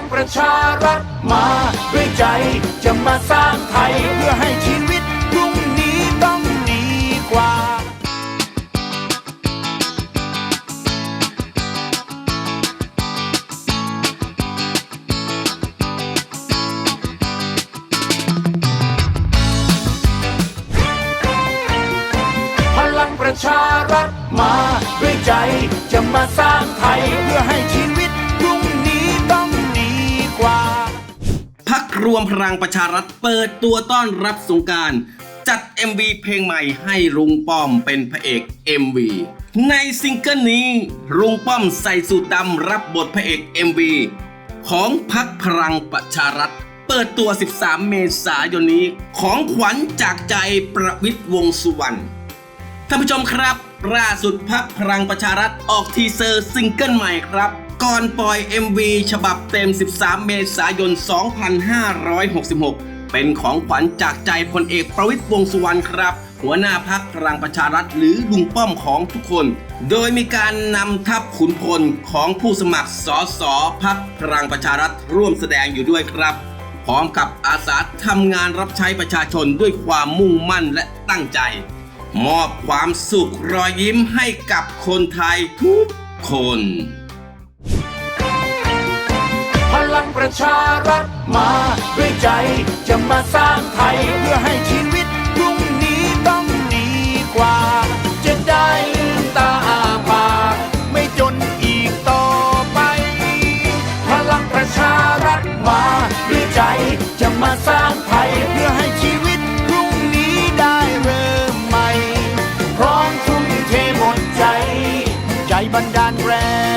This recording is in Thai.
งประชารัฐมาด้วยใจจะมาสร้างไทยเพื่อให้ชีวิตพรุ่งนี้ต้องดีกว่า พลังประชารัฐมาด้วยใจจะมาสร้างไทยเพื่อให้ชีวิต รวมพลังประชารัฐเปิดตัวต้อนรับสงการ จัด MV เพลงใหม่ให้ลุงป้อมเป็นพระเอก MV ในซิงเกิลนี้ลุงป้อมใส่สูทดำรับบทพระเอก MV ของพักพลังประชารัฐ เปิดตัว 13 เมษายนนี้ ของขวัญจากใจประวิตรวงสุวรรณท่านผู้ชมครับล่าสุดพักพลังประชารัฐออกทีเซอร์ซิงเกิลใหม่ครับ ก่อนปล่อย MV ฉบับเต็ม 13 เมษายน 2566 เป็นของขวัญจากใจพลเอกประวิตรวงสุวรรณครับ หัวหน้าพักพลังประชารัฐหรือลุงป้อมของทุกคน โดยมีการนำทัพขุนพลของผู้สมัครสอสอพักพลังประชารัฐร่วมแสดงอยู่ด้วยครับ พร้อมกับอาสาทำงานรับใช้ประชาชนด้วยความมุ่งมั่นและตั้งใจ มอบความสุขรอยยิ้มให้กับคนไทยทุกคน พลังประชารัฐมาด้วยใจ จะมาสร้างไทยเพื่อให้ชีวิตพรุ่งนี้ต้องดีกว่า จะได้ตาอาปากไม่จนอีกต่อไป พลังประชารัฐมาด้วยใจ จะมาสร้างไทยเพื่อให้ชีวิตพรุ่งนี้ได้เริ่มใหม่ พร้อมทุ่มเทหมดใจ ใจบันดาลแรง